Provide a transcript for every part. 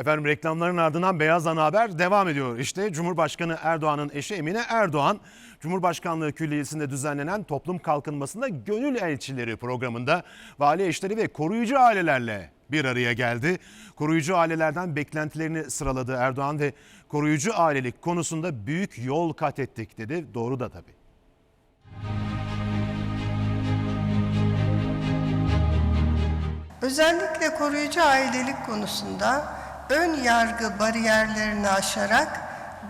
Efendim reklamların ardından Beyaz Ana Haber devam ediyor. İşte Cumhurbaşkanı Erdoğan'ın eşi Emine Erdoğan, Cumhurbaşkanlığı Külliyesi'nde düzenlenen Toplum Kalkınmasında Gönül Elçileri programında vali eşleri ve koruyucu ailelerle bir araya geldi. Koruyucu ailelerden beklentilerini sıraladı Erdoğan ve koruyucu ailelik konusunda büyük yol kat ettik dedi. Doğru da tabii. Özellikle koruyucu ailelik konusunda ön yargı bariyerlerini aşarak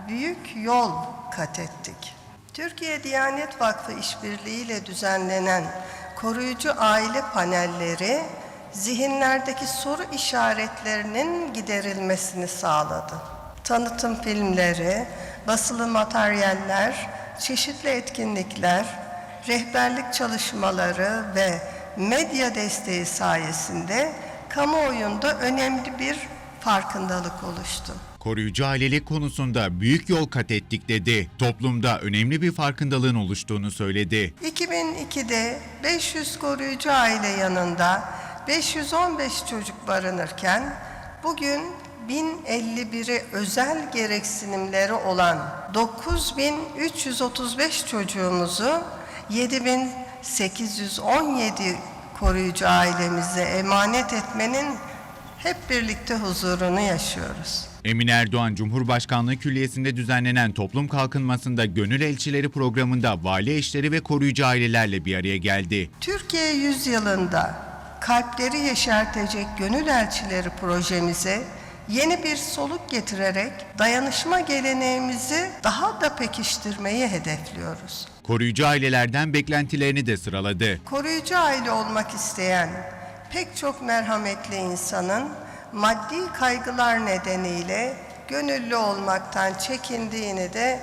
büyük yol kat ettik. Türkiye Diyanet Vakfı işbirliği ile düzenlenen koruyucu aile panelleri zihinlerdeki soru işaretlerinin giderilmesini sağladı. Tanıtım filmleri, basılı materyaller, çeşitli etkinlikler, rehberlik çalışmaları ve medya desteği sayesinde kamuoyunda önemli bir farkındalık oluştu. Koruyucu ailelik konusunda büyük yol kat ettik dedi. Toplumda önemli bir farkındalığın oluştuğunu söyledi. 2002'de 500 koruyucu aile yanında 515 çocuk barınırken bugün 1051'i özel gereksinimleri olan 9335 çocuğumuzu 7817 koruyucu ailemize emanet etmenin hep birlikte huzurunu yaşıyoruz. Emine Erdoğan Cumhurbaşkanlığı Külliyesi'nde düzenlenen Toplum Kalkınmasında Gönül Elçileri programında vali eşleri ve koruyucu ailelerle bir araya geldi. Türkiye yüzyılında kalpleri yeşertecek gönül elçileri projemize yeni bir soluk getirerek dayanışma geleneğimizi daha da pekiştirmeyi hedefliyoruz. Koruyucu ailelerden beklentilerini de sıraladı. Koruyucu aile olmak isteyen pek çok merhametli insanın maddi kaygılar nedeniyle gönüllü olmaktan çekindiğini de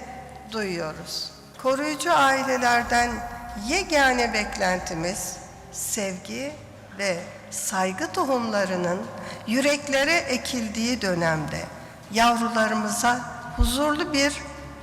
duyuyoruz. Koruyucu ailelerden yegane beklentimiz sevgi ve saygı tohumlarının yüreklere ekildiği dönemde yavrularımıza huzurlu bir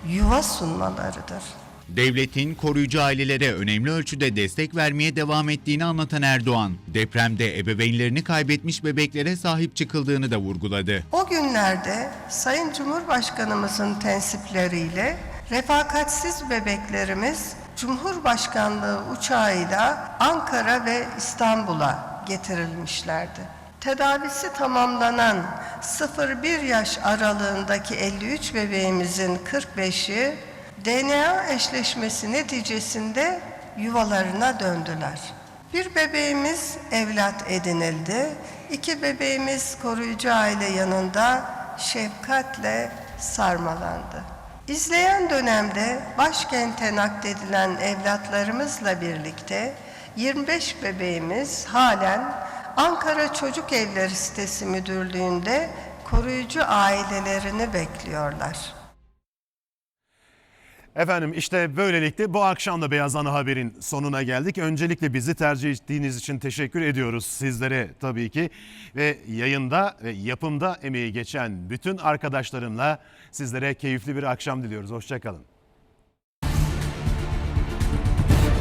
yuva sunmalarıdır. Devletin koruyucu ailelere önemli ölçüde destek vermeye devam ettiğini anlatan Erdoğan, depremde ebeveynlerini kaybetmiş bebeklere sahip çıkıldığını da vurguladı. O günlerde Sayın Cumhurbaşkanımızın tensipleriyle refakatsiz bebeklerimiz Cumhurbaşkanlığı uçağıyla Ankara ve İstanbul'a getirilmişlerdi. Tedavisi tamamlanan 0-1 yaş aralığındaki 53 bebeğimizin 45'i DNA eşleşmesi neticesinde yuvalarına döndüler. Bir bebeğimiz evlat edinildi. İki bebeğimiz koruyucu aile yanında şefkatle sarmalandı. İzleyen dönemde başkente nakledilen evlatlarımızla birlikte 25 bebeğimiz halen Ankara Çocuk Evleri sitesi müdürlüğünde koruyucu ailelerini bekliyorlar. Efendim işte böylelikle bu akşam da Beyaz Ana Haber'in sonuna geldik. Öncelikle bizi tercih ettiğiniz için teşekkür ediyoruz sizlere tabii ki. Ve yayında ve yapımda emeği geçen bütün arkadaşlarımla sizlere keyifli bir akşam diliyoruz. Hoşçakalın.